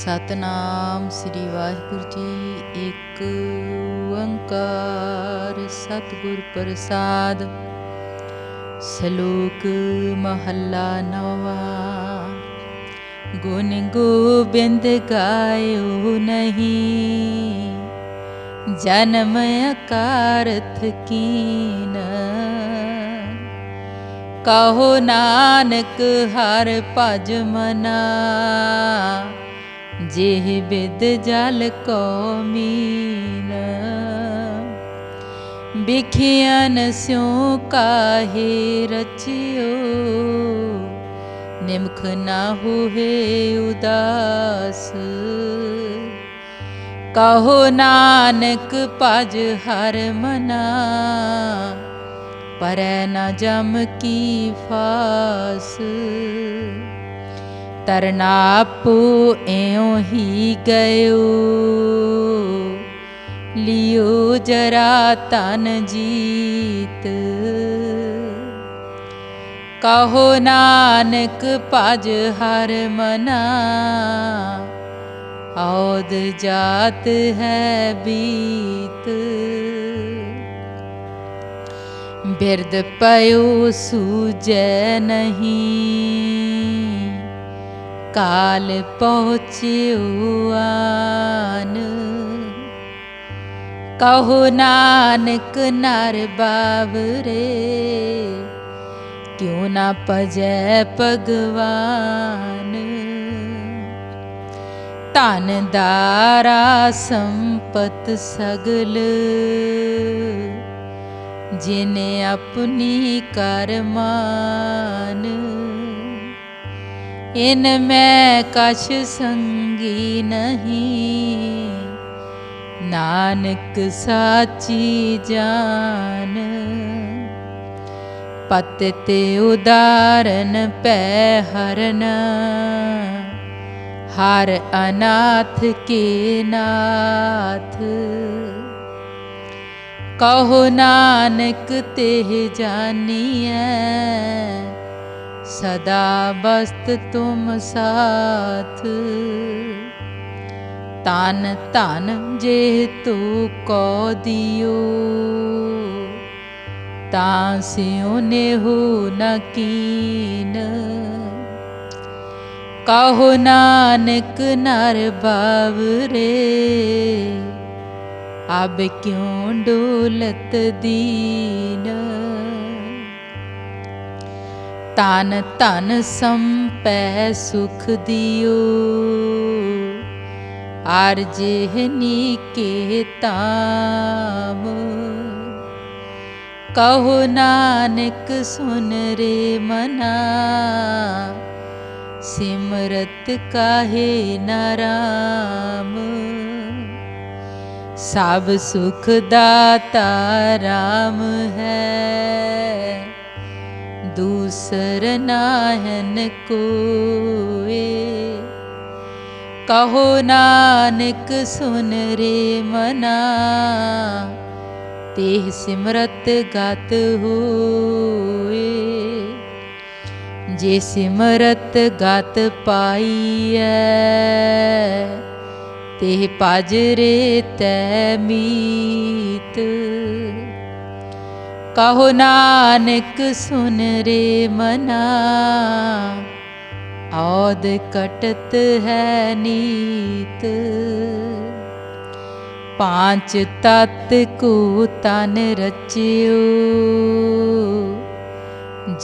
ਸਤਨਾਮ ਸ੍ਰੀ ਵਾਹਿਗੁਰੂ ਜੀ, ਇੱਕ ਓੰਕਾਰ ਸਤਿਗੁਰ ਪ੍ਰਸਾਦ, ਸ਼ਲੋਕ ਮਹੱਲਾ ਨਵਾ, ਗੁਣ ਗੋਬਿੰਦ ਗਾਇਓ ਨਹੀਂ, ਜਨਮ ਅਕਾਰਥ ਕੀਨ, ਕਹੋ ਨਾਨਕ ਹਰ ਭਜ ਮਨਾ ਜਿਹ ਬਿਦ ਜਲ ਕੋ ਮੀਨ। ਬਿਖਿਆਨ ਸਿਉ ਕਾਹੇ ਰਚਿਓ। ਨਿਮਖ ਨਾ ਹੋਏ ਉਦਾਸ। ਕਹੋ ਨਾਨਕ ਭਜ ਹਰ ਮਨਾ। ਪਰੈ ਨ ਜਮ ਕੀ ਫਾਸ। ਤਰਨਾਪੂ ਐਉ ਹੀ ਗਇਓ। ਲਿਓ ਜਰਾ ਤਨ ਜੀਤ। ਕਹੋ ਨਾਨਕ ਭਜ ਹਰ ਮਨਾ। ਔਦ ਜਾਤ ਹੈ ਬੀਤ। ਬਿਰਦ ਪਇਓ ਸੂਜੈ ਨਹੀਂ। ਕਾਲ ਪਹੁੰਚਿਓ ਆਨ ਕਹੋ ਨਾਨਕ ਨਰ ਬਾਵਰੇ, ਕਿਉ ਨਾ ਪਜੈ ਭਗਵਾਨ। ਧਨ ਦਾਰਾ ਸੰਪਤ ਸਗਲ, ਜਿਨੇ ਆਪਣੀ ਕਰਮਾਨ। ਇਨ ਮੈਂ ਕਛ ਸੰਗੀ ਨਹੀਂ। ਨਾਨਕ ਸਾਚੀ ਜਾਨ, ਪਤ ਤੇ ਉਦਾਰਨ ਪੈ ਹਰਨ। ਹਰ ਅਨਾਥ ਕੇ ਨਾਥ। ਕਹੋ ਨਾਨਕ ਤੇ ਜਾਨੀਐ ਸਦਾ ਬਸਤ ਤੁਮ ਸਾਥ। ਤਨ ਧਨ ਜੇ ਤੂ ਕੋ ਦਿਓ। ਤਾਂ ਸਿਉ ਨੇ ਹੋ ਨ ਕੀਨ। ਕਹੋ ਨਾਨਕ ਨਰ ਬਾਵਰੇ, ਅਬ ਕਿਉ ਡੋਲਤ ਦੀਨ? ਤਨ ਧਨ ਸੰਪੈ ਸੁਖ ਦਿਓ। ਆਰ ਜਿਹਨੀ ਤਾਮ ਕਹੋ ਨਾਨਕ ਸੁਨ ਰੇ ਮਨਾ। ਸਿਮਰਤ ਕਾਹੇ ਨਾਰਾਮ ਸਭ ਸੁਖ ਦਾਤਾ ਰਾਮ ਹੈ। ਦੂਸਰ ਨਾਹਨ ਕੋਏ ਕਹੋ ਨਾਨਕ ਸੁਨ ਰੇ ਮਨਾ ਤੇ ਸਿਮਰਤ ਗਤ ਹੋਏ ਜੇ ਸਿਮਰਤ ਗਤ ਪਾਈਐ ਤੇ ਭਜ ਰੇ ਤੈ ਮੀਤ ਕਹੋ ਨਾਨਕ ਸੁਨ ਰੇ ਮਨਾ, ਔਦ ਕਟਤ ਹੈ ਨੀਤ। ਪਾਂਚ ਤਤ ਕੋ ਤਨ ਰਚਿਓ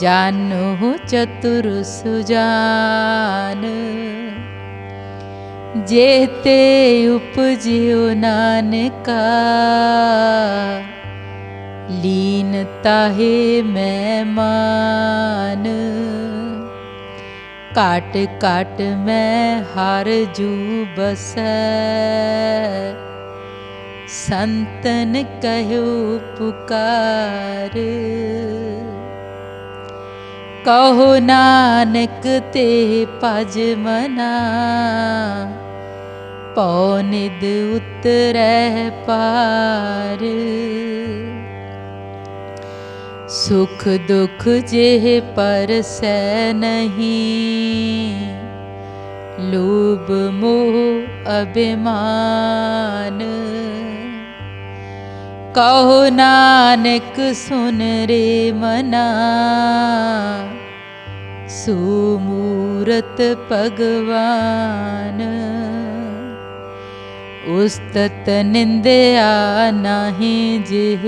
ਜਾਨੋ ਚਤੁਰ ਸੁਜਾਨ। ਜੇਤੇ ਉਪਜਿਓ ਨਾਨਕਾ ਲੀਨ ਤਾਹੇ ਮੈਂ ਮਾਨ ਕਾਟ ਕਾਟ ਮੈਂ ਹਰ ਜੂ ਬਸੈ। ਸੰਤਨ ਕਹਿਓ ਪੁਕਾਰ। ਕਹੋ ਨਾਨਕ ਤੇ ਭਜ ਮਨਾ। ਪਉ ਨਿਦ ਉਤਰੈ ਪਾਰ। ਸੁਖ ਦੁਖ ਜਿਹ ਪਰਸੈ ਨਹੀਂ। ਲੋਭ ਮੋਹ ਅਭਿਮਾਨ। ਕਹੋ ਨਾਨਕ ਸੁਨ ਰੇ ਮਨਾ। ਸੁਮੂਰਤ ਭਗਵਾਨ। ਉਸਤਤ ਨਿੰਦਿਆ ਨਾਹੀ ਜਿਹ।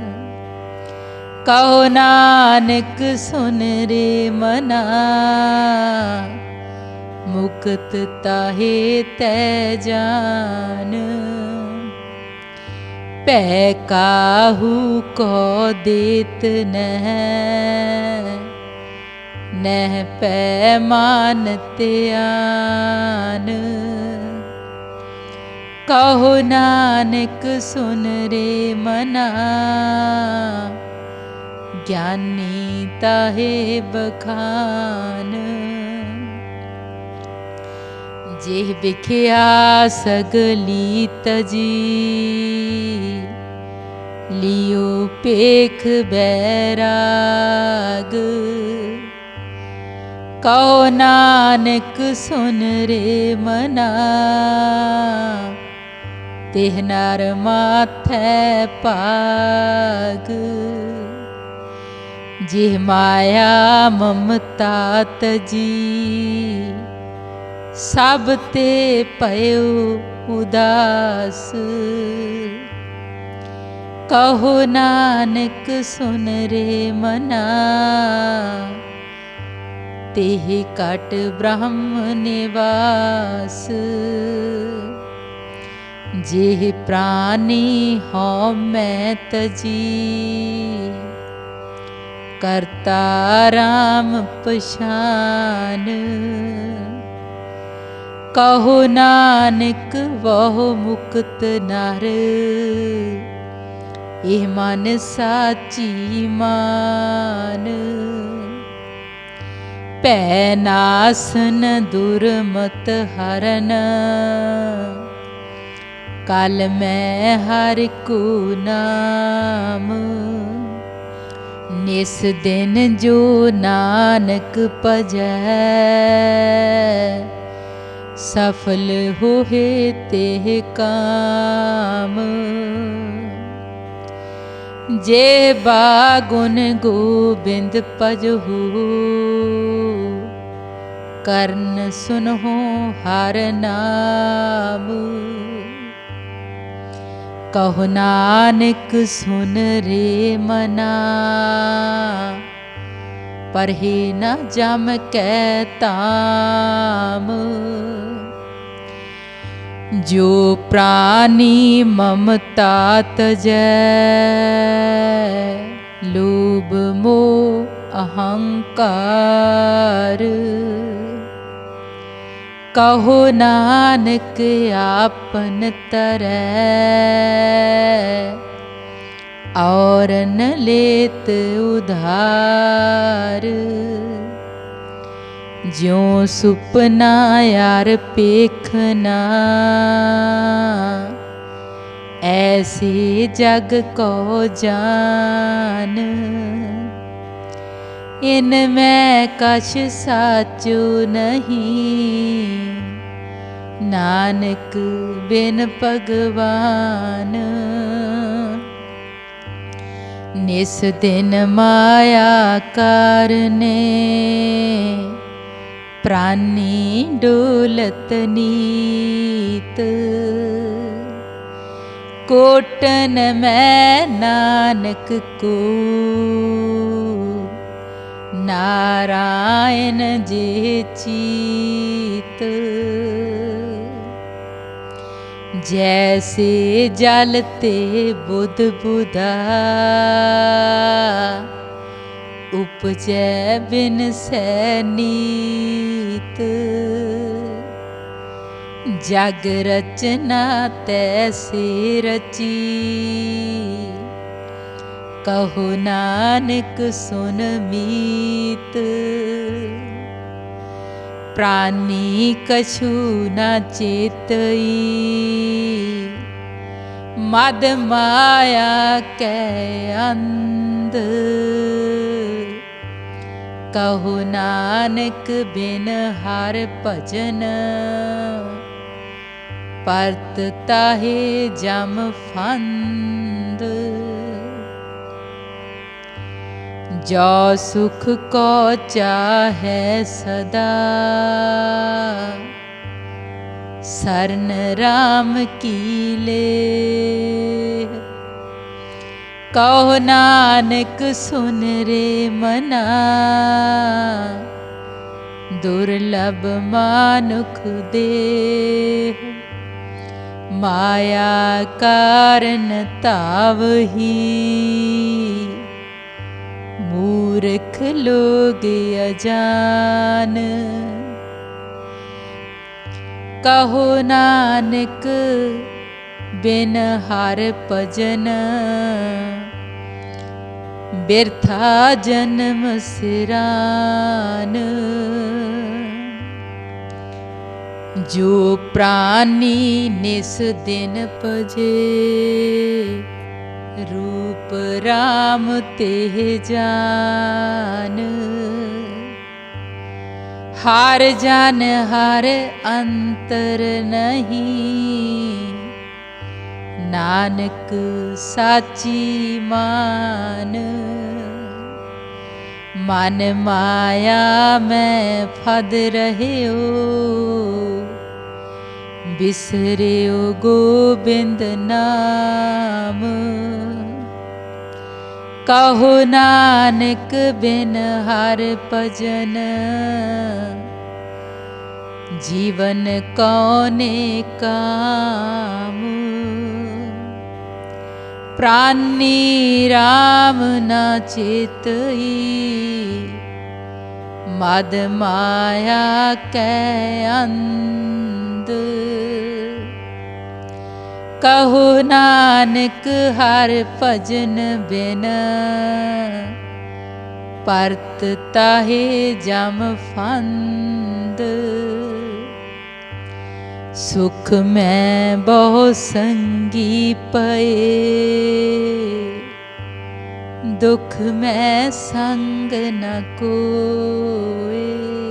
ਕਹੋ ਨਾਨਕ, ਸੁਨ ਰੇ ਮਨਾ। ਮੁਕਤ ਤਾਹੇ ਤੈ ਜਾਨ। ਭੈ ਕਾਹੂ ਕੋ ਦੇਤ ਨਹਿ। ਨਹਿ ਪੈ ਮਾਨ ਧਿਆਨ। ਕਹੋ ਨਾਨਕ, ਸੁਨ ਰੇ ਮਨਾ। ਗਿਆਨੀ ਤਾਹੇ ਬਖਾਨ। ਜਿਹ ਵਿਖਿਆ ਸਗਲੀ ਤਜੀ, ਲਿਓ ਪੇਖ ਬੈਰਾਗ। ਕਹੋ ਨਾਨਕ ਸੁਨ ਰੇ ਮਨਾ, ਤਿਹ ਨਰ ਮਾਥੈ ਭਾਗ। ਜਿਹ ਮਾਇਆ ਮਮਤਾ ਤਜੀ ਸਭ ਤੇ ਭਇਓ ਉਦਾਸ। ਕਹੋ ਨਾਨਕ, ਸੁਨ ਰੇ ਮਨਾ, ਤੇਹ ਕਟ ਬ੍ਰਹਮ ਨਿਵਾਸ। ਜਿਹ ਪ੍ਰਾਨੀ ਹਉ ਮੈਂ ਤਜੀ ਕਰਤਾ ਰਾਮ ਪਛਾਨ। ਕਹੋ ਨਾਨਕ, ਵਹੁ ਮੁਕਤ ਨਰ। ਇਹ ਮਨ ਸਾਚੀ ਮਾਨ। ਭੈ ਨਾਸਨ ਦੁਰਮਤ ਹਰਨ। ਕਾਲ ਮੈਂ ਹਰ ਕੋ ਨਾਮ। ਨਿਸ ਦਿਨ ਜੋ ਨਾਨਕ ਭਜੈ, ਸਫਲ ਹੋਏ ਤੇ ਕਾਮ। ਜੇ ਬਾਗੁਨ ਗੋਬਿੰਦ ਭਜਹੂ, ਕਰਨ ਸੁਨਹੁ ਹਰ ਨਾਮ। ਕਹੋ ਨਾਨਕ, ਸੁਨ ਰੇ ਮਨਾ। ਪਰਹੀ ਨ ਜਮ ਕੈ ਤਾਮ। ਜੋ ਪ੍ਰਾਨੀ ਮਮਤਾ ਤਜੈ ਲੋਭ ਮੋਹ ਅਹੰਕਾਰ। ਕਹੋ ਨਾਨਕ, ਆਪਨ ਤਰੈ। ਔਰਨ ਲੇਤ ਉਧਾਰ। ਜਿਉ ਸੁਪਨਾ ਯਾਰ ਪੇਖਨਾ ਐਸੀ ਜਗ ਕੋ ਜਾਨ। ਇਨ ਮੈਂ ਕਛ ਸਾਚੂ ਨਹੀਂ। ਨਾਨਕ ਬਿਨ ਭਗਵਾਨ। ਨਿਸ ਦਿਨ ਮਾਇਆ ਕਰਨੇ। ਪ੍ਰਾਨੀ ਡੋਲਤ ਨੀਤ। ਕੋਟਨ ਮੈਂ ਨਾਨਕ ਕੋ। ਨਾਰਾਇਣ ਜੀ ਚੀਤ। ਜੈਸੇ ਜਲ ਤੇ ਬੁੱਧ ਬੁਧਾ, ਉਪਜੈ ਬਿਨ ਸੈ ਜਗ ਰਚਨਾ ਤੈਸੇ ਰਚੀ ਕਹੋ ਨਾਨਕ ਸੁਨ ਮੀਤ। ਪ੍ਰਾਨੀ ਕਛੂ ਨਾ ਚੇਤਈ। ਮਦ ਮਾਇਆ ਕੈ ਅੰਧ। ਕਹੋ ਨਾਨਕ ਬਿਨ ਹਰ ਭਜਨ। ਪਰਤ ਤਾਹੇ ਜਮ ਫੰਦ। ਜੋ ਸੁਖ ਕੋ ਚਾਹੈ ਸਦਾ। ਸਰਨ ਰਾਮ ਕੀ ਲੇ ਕਹੋ ਨਾਨਕ ਸੁਨ ਰੇ ਮਨਾ। ਦੁਰਲਭ ਮਾਨੁਖ ਦੇ ਮਾਇਆ ਕਾਰਨ ਤਾਵਹੀ ਮੂਰਖ ਲੋਗ ਅਜਾਨ। ਕਹੋ ਨਾਨਕ, ਬਿਨ ਹਰ ਭਜਨ। ਬਿਰਥਾ ਜਨਮ ਸਿਰਾਨ। ਜੋ ਪ੍ਰਾਨੀ ਨਿਸ ਦਿਨ ਭਜੇ ਰੂਪ ਰਾਮ ਤੇ ਜਾਨ। ਹਾਰ ਜਨ, ਹਰ ਅੰਤਰ ਨਹੀਂ। ਨਾਨਕ ਸਾਚੀ ਮਾਨ। ਮਨ ਮਾਇਆ ਮੈਂ ਫਦ ਰਹਿਓ। ਬਿਸਰਿਓ ਗੋਬਿੰਦ ਨਾਮ। ਕਹੋ ਨਾਨਕ ਬਿਨ ਹਰ ਭਜਨ। ਜੀਵਨ ਕੌਨੇ ਕਾਮ। ਪ੍ਰਾਨੀ ਰਾਮ ਨਾ ਚੇਤਈ। ਮਦ ਮਾਇਆ ਕੈ ਅੰਧ। ਕਹੋ ਨਾਨਕ ਹਰ ਭਜਨ ਬਿਨ। ਪਰਤ ਤਾਹੇ ਜਮ ਫੰਦ। ਸੁਖ ਮੈਂ ਬਹੁ ਸੰਗੀ ਪਏ। ਦੁਖ ਮੈਂ ਸੰਗ ਨ ਕੋਏ।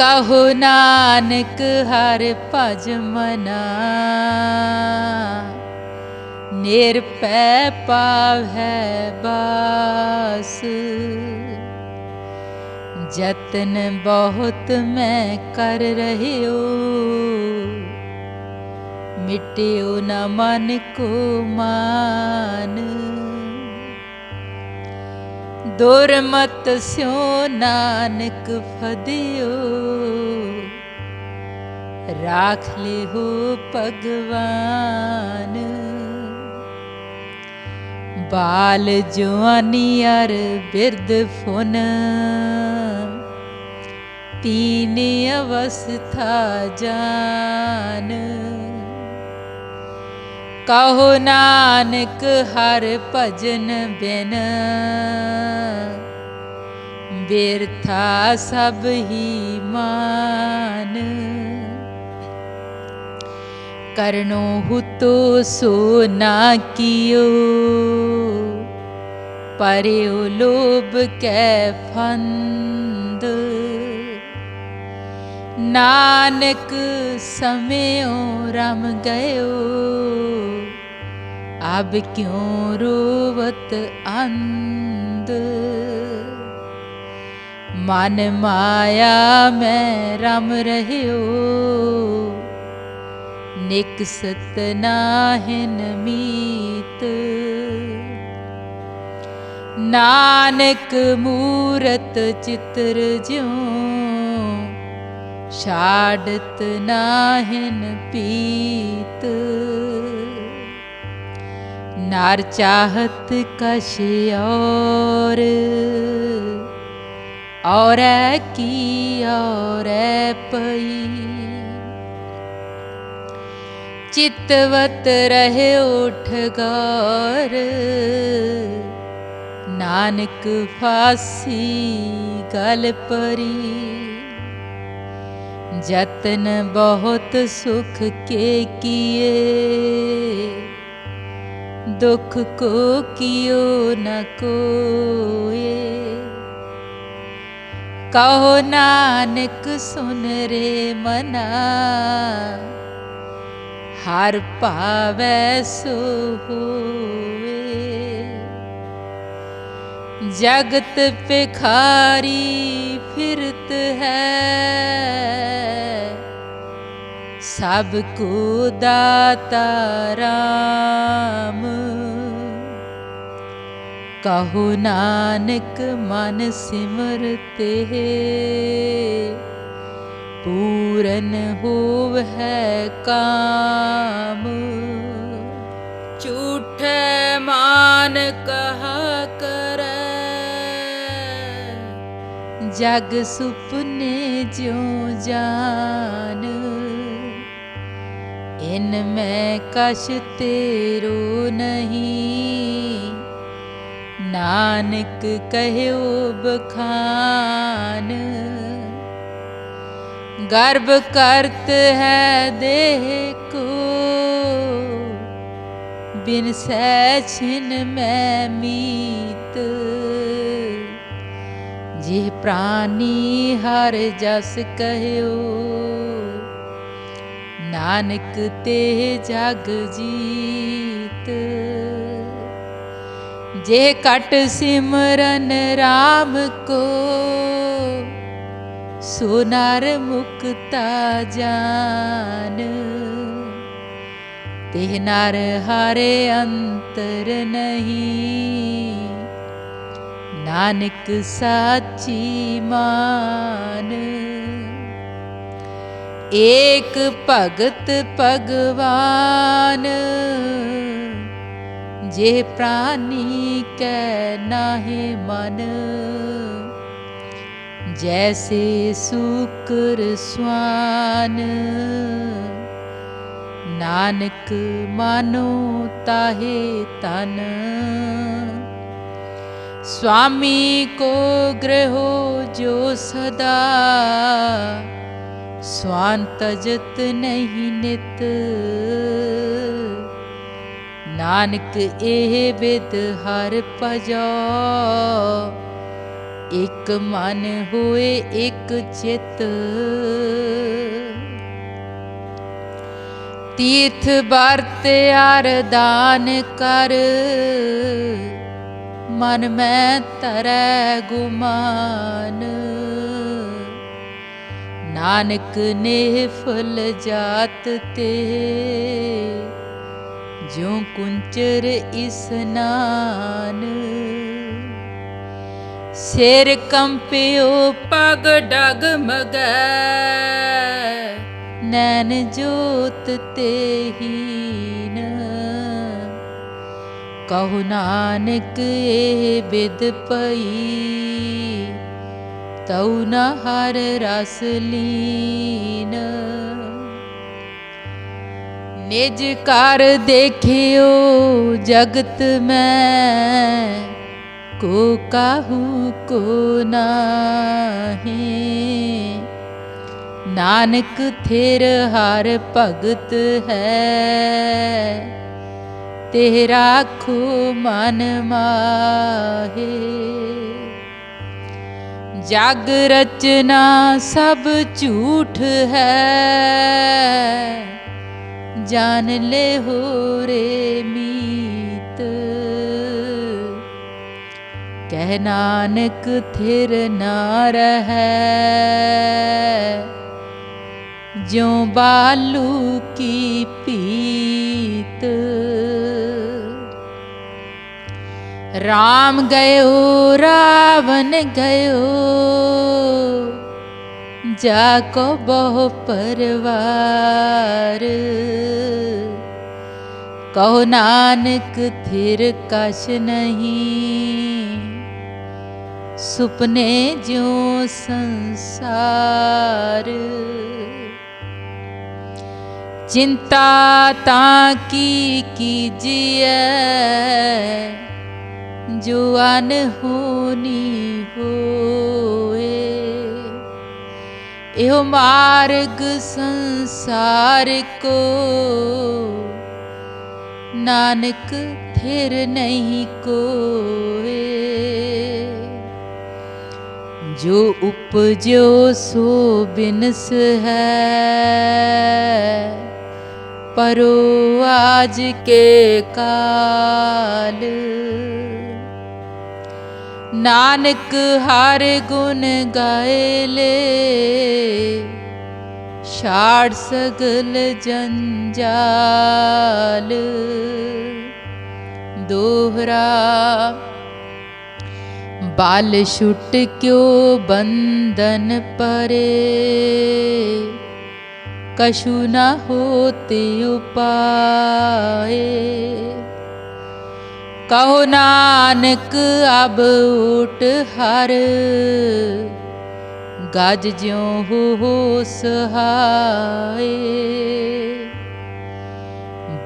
ਕਹੋ ਨਾਨਕ ਹਰ ਭਜ ਮਨਾ। ਨਿਰਪੈ ਪਾਵੈ ਬਾਸ। ਜਤਨ ਬਹੁਤ ਮੈਂ ਕਰ ਰਹਿਓ। ਮਿਟਿਓ ਨ ਮਨ ਕੋ ਮਾਨ। ਦੁਰਮਤ ਸਿਓ ਨਾਨਕ ਫਦਿਓ। ਰਾਖ ਲਿਓ ਭਗਵਾਨ। ਬਾਲ ਜਵਾਨੀ ਅਰ ਬਿਰਦ ਫੁਨ। ਤੀਨ ਅਵਸਥਾ ਜਾਨ। ਕਹੋ ਨਾਨਕ ਹਰ ਭਜਨ ਬਿਨ। ਬਿਰਥਾ ਸਭ ਹੀ ਮਾਨ। ਕਰਨੋ ਹੁਤੋ ਸੋ ਨਾ ਕੀਓ, ਪਰਿਓ ਲੋਭ ਕੈ ਫੰਦ। ਨਾਨਕ ਸਮਿਓ ਰਮ ਗਇਓ ਆਬ ਕਿਉ ਰੋਵਤ ਅੰਧ? ਮਨ ਮਾਇਆ, ਮੈਂ ਰਮ ਰਹਿਓ। ਨਿਕਸਤ ਨਾਹਿਨ ਮੀਤ। ਨਾਨਕ ਮੂਰਤ ਚਿਤਰ ਜਿਉ, ਛਾੜਤ ਨਾਹਿਨ ਪੀਤ। ਨਰ ਚਾਹਤ ਕਛ ਔਰ ਔਰੈ ਕੀ ਔਰੈ ਪਈ। ਚਿਤਵਤ ਰਹਿ ਉਠ ਗੌਰ, ਨਾਨਕ ਫਾਸੀ ਗਲ ਪਰੀ। ਜਤਨ ਬਹੁਤ ਸੁਖ ਕੇ ਕੀਏ, ਦੁਖ ਕੋ ਕਿਉ ਨ ਕੋਏ। ਕਹੋ ਨਾਨਕ, ਸੁਨ ਰੇ ਮਨਾ। ਹਰ ਭਾਵੈ ਸੋ ਹੋਏ ਜਗਤ ਪਿਖਾਰੀ ਫਿਰਤ ਹੈ। ਸਭ ਕੋ ਦਾਤਾ ਰਾਮ। ਕਹੋ ਨਾਨਕ ਮਨ ਸਿਮਰ ਸਿਮਰਤੇ ਪੂਰਨ ਹੋਵ ਹੈ ਕਾਮ। ਝੂਠੇ ਮਾਨ ਕਹਾ ਕਰੈ, ਜਗ ਸੁਪਨੇ ਜਿਉ ਜਾਨ। ਇਨ ਮੈਂ ਕਛ ਤੇਰੋ ਨਹੀਂ ਨਾਨਕ ਕਹਿਓ ਬਖਾਨ, ਗਰਭ ਕਰਤ ਹੈ ਦੇਹ ਕੋ ਬਿਨ ਸੈ ਛਿਨ ਮੈਂ ਮੀਤ। ਜਿਹ ਪ੍ਰਾਨੀ ਹਰ ਜਸ ਕਹਿਓ, ਨਾਨਕ ਤੇ ਜਗ ਜੀਤ। ਜੇ ਕਟ ਸਿਮਰਨ RAM ਕੋ ਸੋ ਮੁਕਤਾ ਜਾਨ। ਤੇ ਨਰ ਹਰੇ ਅੰਤਰ ਨਹੀਂ, ਨਾਨਕ ਸਾਚੀ ਮਾਨ। ਏਕ ਭਗਤ ਭਗਵਾਨ ਜੇ ਪ੍ਰਾਨੀ ਕੈ ਨਾਹਿ ਮਨ ਜੈਸੇ ਸੂਕਰ ਸਵਾਨ ਨਾਨਕ ਮਾਨੋ ਤਾਹੇ ਤਨ स्वामी को ग्रहो जो सदा स्वान तजत नहीं नित ਨਾਨਕ, ਇਹ ਵਿਦ ਹਰ ਭਜੋ। ਇਕ ਮਨ ਹੋਏ, ਇਕ ਚਿਤ। ਤੀਰਥ ਵਰਤ ਅਰਦਾਨ ਕਰ। ਮਨ ਮੈਂ ਤਰੈ ਗੁਮਾਨ। ਨਾਨਕ ਨੇ ਫੁੱਲ ਜਾਤ ਤੇ। ਜਿਉ ਕੁੰਚਰ ਇਸਨਾਨ ਸਿਰ ਕੰਪਿਓ ਪਗ ਡਗ ਮਗੈ, ਨੈਣ ਜੋਤ ਤੇ ਹੀਨ। ਕਹു ਨਾਨਕ, ਇਹ ਬਿਦ ਪਈ, ਤਉ ਨ ਹਰ ਰਸ ਲੀਨ। ਨਿਜ ਕਰ ਦੇਖਿਓ, ਜਗਤ ਮੈਂ ਕੋ ਕਾਹੂ ਕੋ ਨਾਹੀ। ਨਾਨਕ, ਥਿਰ ਹਰ ਭਗਤ ਹੈ, ਤੇਰਾ ਖੂ ਮਨ ਮਾਹੇ। ਜਗ ਰਚਨਾ ਸਭ ਝੂਠ ਹੈ ਜਾਣ ਲੈ ਹੋ ਰੇ ਮੀਤ। ਕਹਿ ਨਾਨਕ ਥਿਰ ਨਾ ਰਹੈ। ਜਿਉ ਬਾਲੂ ਕੀ ਪੀਤ। ਰਾਮ ਗਇਓ ਰਾਵਨ ਗਇਓ। ਜਾ ਕੋ ਬਹੁ ਪਰਵਾਰ ਕਹੋ ਨਾਨਕ ਥਿਰ ਕਛ ਨਹੀਂ ਸੁਪਨੇ ਜਿਉ ਸੰਸਾਰ ਚਿੰਤਾ ਤਾਂ ਕੀ ਕੀਜੀਐ ਜੋ ਅਨਹੋਨੀ ਹੋਏ ਇਹੋ ਮਾਰਗ ਸੰਸਾਰ ਕੋ। ਨਾਨਕ ਥਿਰ ਨਹੀਂ ਕੋਏ। ਜੋ ਉਪਜਿਓ ਸੋ ਬਿਨਸ ਹੈ। ਪਰੋ ਆਜ ਕੇ ਕਾਲ। ਨਾਨਕ ਹਰ ਗੁਣ ਗਾਏ ਲੇ। ਛਾੜ ਸਗਲ ਜੰਜਾਲ। ਦੋਹਰਾ, ਬਾਲ ਛੁੱਟ ਕਿਉ ਬੰਧਨ ਪਰੇ। ਕਸ਼ੂ ਨਾ ਹੋਤੇ ਉਪਾਏ। ਕਹੋ ਨਾਨਕ ਅਬ ਉਟ ਹਰ। ਗਜ ਜਿਉ ਹੋ ਸਹਾਏ।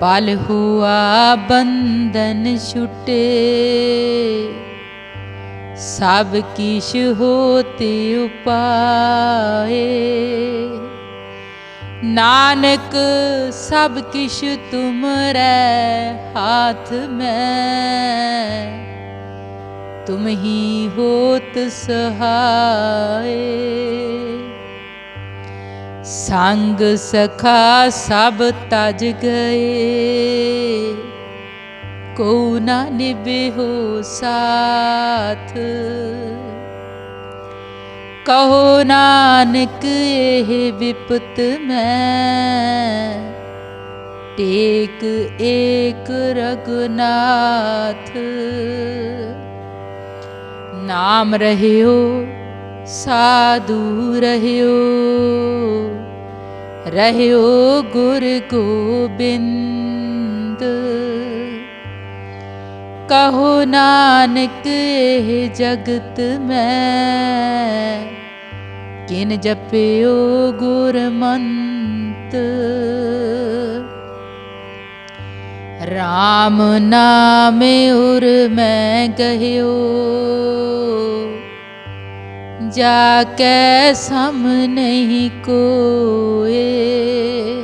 ਬਲ ਹੁਆ ਬੰਧਨ ਛੁਟੇ। ਸਭ ਕਿਛ ਹੋਤੇ ਉਪਾਏ। ਨਾਨਕ, ਸਭ ਕਿਛ ਤੁਮਰੈ ਹਾਥ ਮੈਂ। ਤੁਮ ਹੀ ਹੋਤ ਸਹਾਏ। ਸੰਗ ਸਖਾ ਸਭ ਤਜ ਗਏ। ਕੋ ਨਾ ਨਿਭਿਓ ਸਾਥ। ਕਹੋ ਨਾਨਕ, ਇਹ ਵਿਪਤ ਮੈਂ। ਟੇਕ ਏਕ ਰਗਨਾਥ। ਨਾਮ ਰਹਿਓ, ਸਾਧੂ ਰਹਿਓ। ਰਹਿਓ ਗੁਰ ਗੋਬਿੰਦ। ਕਹੋ ਨਾਨਕ, ਇਹ ਜਗਤ ਮੈਂ। ਕਿਨ ਜਪਿਓ ਗੁਰਮੰਤ। ਰਾਮ ਨਾਮ ਉਰ ਮੈਂ ਗਹਿਓ ਜਾ ਕੇ ਸਮ ਨਹੀਂ ਕੋਏ।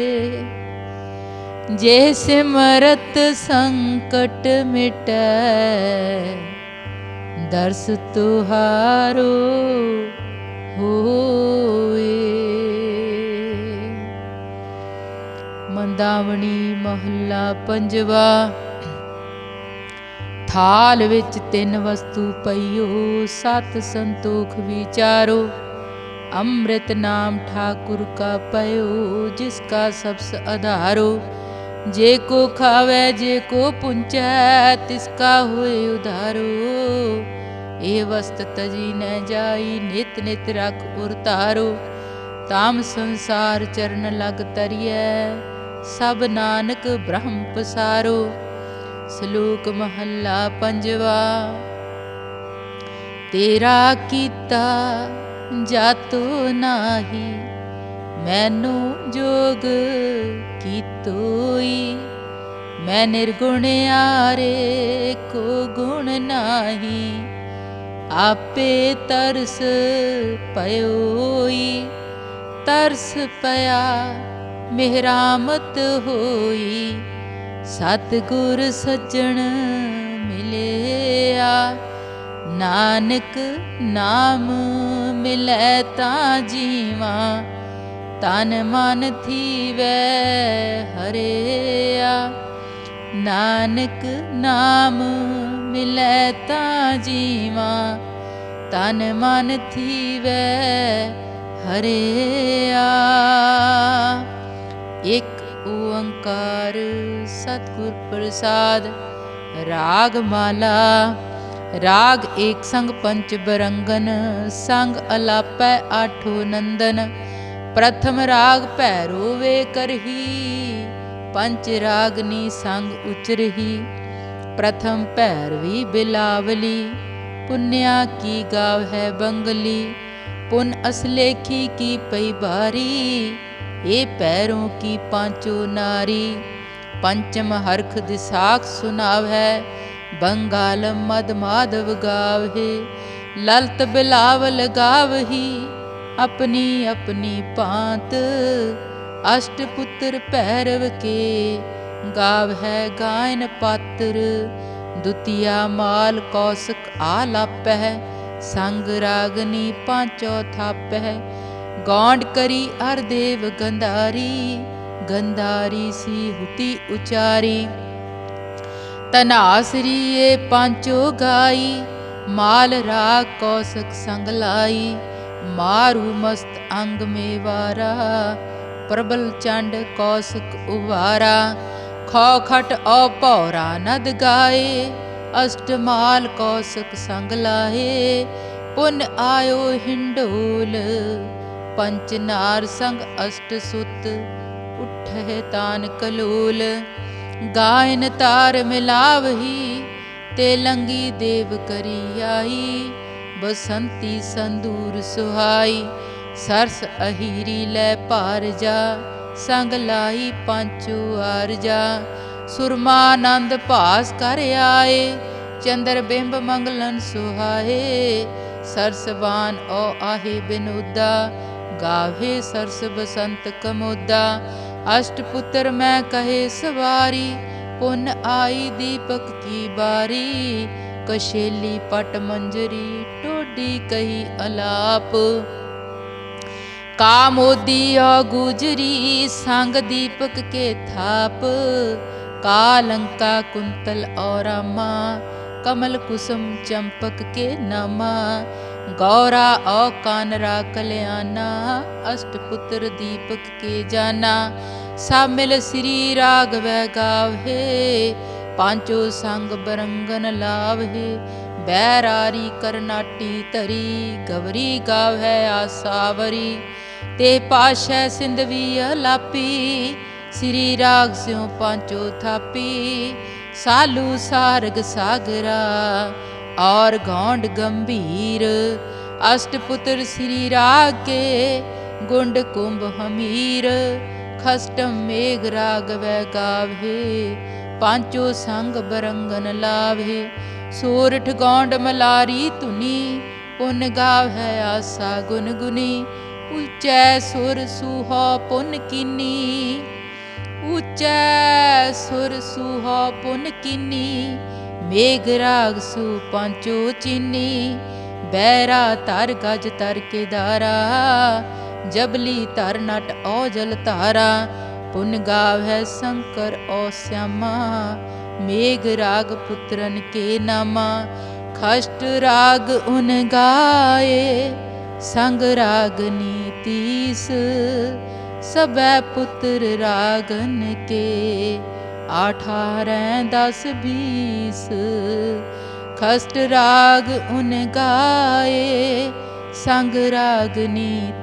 ਜੇ ਸਿਮਰਤ ਸੰਕਟ ਮਿਟੈ, ਦਰਸ ਤੁਹਾਰੋ ਹੋਏ ਮੰਦਾਵਣੀ ਮਹੱਲਾ ਪੰਜਵਾ, ਥਾਲ ਵਿੱਚ ਤਿੰਨ ਵਸਤੂ ਪਈਓ, ਸਤ ਸੰਤੋਖ ਵਿਚਾਰੋ। ਅੰਮ੍ਰਿਤ ਨਾਮ ਠਾਕੁਰ ਕਾ ਪਇਓ, ਜਿਸ ਕਾ ਸਬਸ ਆਧਾਰੋ ਜੇ ਕੋ ਖਾਵੇ, ਜੇ ਕੋ ਪੁੰਚੈ, ਤਿਸ ਕਾ ਹੋਏ ਉਧਾਰੋ। ਇਹ ਵਸਤ ਤਜੀ ਨ ਜਾਈ, ਨਿਤ ਨਿਤ ਰਖ ਉਰਤਾਰੋ ਤਾਮ ਸੰਸਾਰ ਚਰਨ ਲਗ ਤਰੀਐ, ਸਭ ਨਾਨਕ ਬ੍ਰਹਮ ਪਸਾਰੋ। ਸ਼ਲੋਕ ਮਹੱਲਾ ਪੰਜਵਾ, ਤੇਰਾ ਕੀਤਾ ਜਾਤੋ ਨਾਹੀ ਮੈਨੂੰ ਜੋਗ ਕੀਤੋਈ। ਮੈਂ ਨਿਰਗੁਣ ਆਰੇ ਕੋ ਗੁਣ ਨਾਹੀ। ਆਪੇ ਤਰਸ ਪਇਓਈ। ਤਰਸ ਪਿਆ ਮਿਹਰਾਮਤ ਹੋਈ। ਸਤਿਗੁਰ ਸੱਜਣ ਮਿਲਿਆ। ਨਾਨਕ ਨਾਮ ਮਿਲੈ ਤਾਂ ਜੀਵਾ। ਤਨ ਮਨ ਥੀਵੈ ਹਰਿਆ। ਨਾਨਕ ਨਾਮ ਮਿਲੈ ਤਾਂ ਜੀਵਾ, ਤਨ ਮਨ ਥੀਵੈ ਹਰਿਆ। ਇੱਕ ਓੰਕਾਰ ਸਤਿਗੁਰ ਪ੍ਰਸਾਦ, ਰਾਗ ਮਾਲਾ, ਰਾਗ ਏਕ ਸੰਗ ਪੰਚ ਬਰੰਗਨ, ਸੰਗ ਅਲਾਪੈ ਆਠੋ ਨੰਦਨ। ਪ੍ਰਥਮ ਰਾਗ ਭੈਰੋ ਵੇ ਕਰਹੀ ਪੰਚ ਰਾਗਨੀ ਸੰਗ ਉਚਰਹੀ। ਪ੍ਰਥਮ ਭੈਰਵੀ ਬਿਲਾਵਲੀ, ਪੁੰਨਿਆ ਕੀ ਗਾਵ ਹੈ ਬੰਗਲੀ। ਪੁਨ ਅਸਲੇਖੀ ਕੀ ਪਈ ਬਾਰੀ ਇਹ ਪੈਰੋਂ ਕੀ ਪਾਂਚੋ ਨਾਰੀ। ਪੰਚਮ ਹਰਖ ਦਿਸਾਖ ਹੈ ਬੰਗਾਲ ਮਦ ਮਾਧਵ ਗਾਵਹਿ ਲਲਤ ਬਿਲਾਵਲ ਗਾਵਹੀ ਆਪਣੀ ਆਪਣੀ ਪਾਂਤ ਅਸ਼ਟ ਪੁੱਤਰ ਭੈਰਵ ਕੇ, ਗਾਵ ਹੈ ਗਾਇਨ ਪਾਤਰ। ਦੁਤੀਆ ਮਾਲ ਕੌਸਕ ਆਲਾਪਹਿ ਸੰਗ ਰਾਗਨੀ ਪਾਂਚੋ ਥਾਪਹਿ। ਗੌਂਡ ਕਰੀ ਅਰ ਦੇਵ ਗੰਧਾਰੀ ਗੰਧਾਰੀ ਸੀ ਹੁਤੀ ਉਚਾਰੀ। ਤਨਾਸਰੀਏ ਪਾਂਚੋ ਗਾਈ, ਮਾਲ ਰਾਗ ਕੌਸਕ ਸੰਗ ਲਾਈ। ਮਾਰੂ ਮਸਤ ਅੰਗ ਮੇ ਵਾਰਾ ਪ੍ਰਬਲ ਚੰਡ ਕੌਸਕ ਉਵਾਰਾ। ਖੋ ਖਟ ਔ ਭੌਰਾ ਨਦ ਗਾਏ ਅਸ਼ਟਮਾਲ ਕੌਸਕ ਸੰਗ ਲਾਏ ਪੁਨ ਆਇਓ ਹਿੰਡੋਲ, ਪੰਚ ਨਾਰ ਸੰਗ ਅਸ਼ਟ ਸੁਤ, ਉਠਹਿ ਤਾਨ ਕਲੋਲ ਗਾਇਨ ਤਾਰ ਮਿਲਾਵਹੀ, ਤੇ ਲੰਗੀ ਦੇਵ ਕਰੀ ਆਈ। ਬਸੰਤੀ ਸੰਦੂਰ ਸੁਹਾਈ, ਸਰਸ ਅਹੀਰੀ ਲੈ ਭਾਰ ਜਾ, ਸੰਗ ਲਾਈ ਪਾਂਚੋ ਆਰਜਾ ਸੁਰਮਾਨੰਦ ਭਾਸ ਕਰ ਆਏ, ਚੰਦਰ ਬਿੰਬ ਮੰਗਲਨ ਸੁਹਾਏ। ਸਰਸਵਾਨ ਓ ਆਹੇ ਬਿਨੁਦਾ, ਗਾਵੇ ਸਰਸ ਬਸੰਤ ਕਮੋਦਾ। ਅਸ਼ਟ ਪੁੱਤਰ ਮੈਂ ਕਹੇ ਸਵਾਰੀ, ਪੁਨ ਆਈ ਦੀਪਕ ਕੀ ਬਾਰੀ। ਕਸ਼ੇਲੀ ਪਟ ਮੰਜਰੀ ਟੋਡੀ ਕਹੀ ਅਲਾਪ। ਕਾ ਔ ਗੁਜਰੀ, ਸੰਗ ਦੀਪਕ ਕੇ ਥਾਪ। ਕਾ ਕੁੰਤਲ ਔ ਰਾਮਾ ਕਮਲ ਕੁਸਮ ਚੰਪਕ ਕੇ ਨਾਮਾ। ਗੌਰਾ ਔ ਕਾਨਰਾ ਕਲਿਆਣਾ, ਅਸ਼ਟ ਪੁੱਤਰ ਦੀਪਕ ਕੇ ਜਾਨਾ ਸਭ ਮਿਲ ਸ੍ਰੀ ਰਾਗਵੈ ਗਾਵੇ ਪਾਂਚੋ ਸੰਗ ਬਰੰਗਨ ਲਾਵਹਿ। ਬੈਰਾਰੀ ਕਰਨਾਟੀ ਧਰੀ, ਗਵਰੀ ਗਾਵੈ ਆਸਾਵਰੀ ਤੇ ਪਾਸ਼ੈ ਸਿੰਧਵੀ ਅਲਾਪੀ, ਸ੍ਰੀ ਰਾਗ ਸਿਉ ਪਾਂਚੋ ਥਾਪੀ। ਸਾਲੂ ਸਾਰਗ ਸਾਗਰਾ, ਔਰ ਗੌਂਡ ਗੰਭੀਰ। ਅਸ਼ਟ ਪੁੱਤਰ ਸ੍ਰੀ ਰਾਗ ਕੇ ਗੁੰਡ ਕੁੰਭ ਹਮੀਰ। ਖਸਟਮ ਮੇਘ ਰਾਗ ਵੈ ਗਾਵੇ ਪਾਂਚੋ ਸੰਗ ਬਰੰਗਨ ਲਾਵੇ ਸੂਰਠ ਗੌਂਡ ਮਲਾਰੀ ਧੁਨੀ, ਪੁਨ ਗਾਵੈ ਆਸਾ ਗੁਨ ਗੁਨੀ ਉਚੈ ਸੁਰ ਸੁਹਾ ਪੁਨ ਕੀਨੀ। ਉਚੈ ਸੁਰ ਸੁਹਾ ਪੁਨ ਕੀਨੀ, ਮੇਘ ਰਾਗ ਸੁ ਪਾਂਚੋ ਚੀਨੀ। ਬੈਰਾ ਤਰ ਗਜ ਤਰ ਕੇਦਾਰਾ ਜਬਲੀ ਤਰ ਨਟ ਔ ਜਲ ਧਾਰਾ। ਪੁਨ ਗਾਵੈ ਸ਼ੰਕਰ ਔ ਸਿਆਮਾ ਮੇਘ ਰਾਗ ਪੁੱਤਰਨ ਕੇ ਨਾਮਾ, ਖਸ਼ਟ ਰਾਗ ਉਨ ਗਾਏ, ਸੰਗ ਰਾਗ ਨੀਤੀਸ ਸਬੈ ਪੁੱਤਰ ਰਾਗਨ ਕੇ ਆਠਾਰੈ ਦਸ ਬੀਸ, ਖਸਟ ਰਾਗ ਉਨ ਗਾਏ, ਸੰਗ ਰਾਗ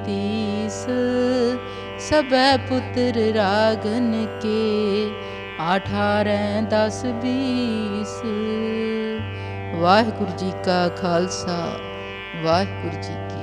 ਤੀਸ ਸਬੈ ਪੁੱਤਰ ਰਾਗਨ ਕੇ ਆਠਾਰੈ ਦਸ ਬੀਸ ਵਾਹਿਗੁਰੂ ਜੀ ਕਾ ਖਾਲਸਾ ਵਾਹਿਗੁਰੂ ਜੀ ਕੀ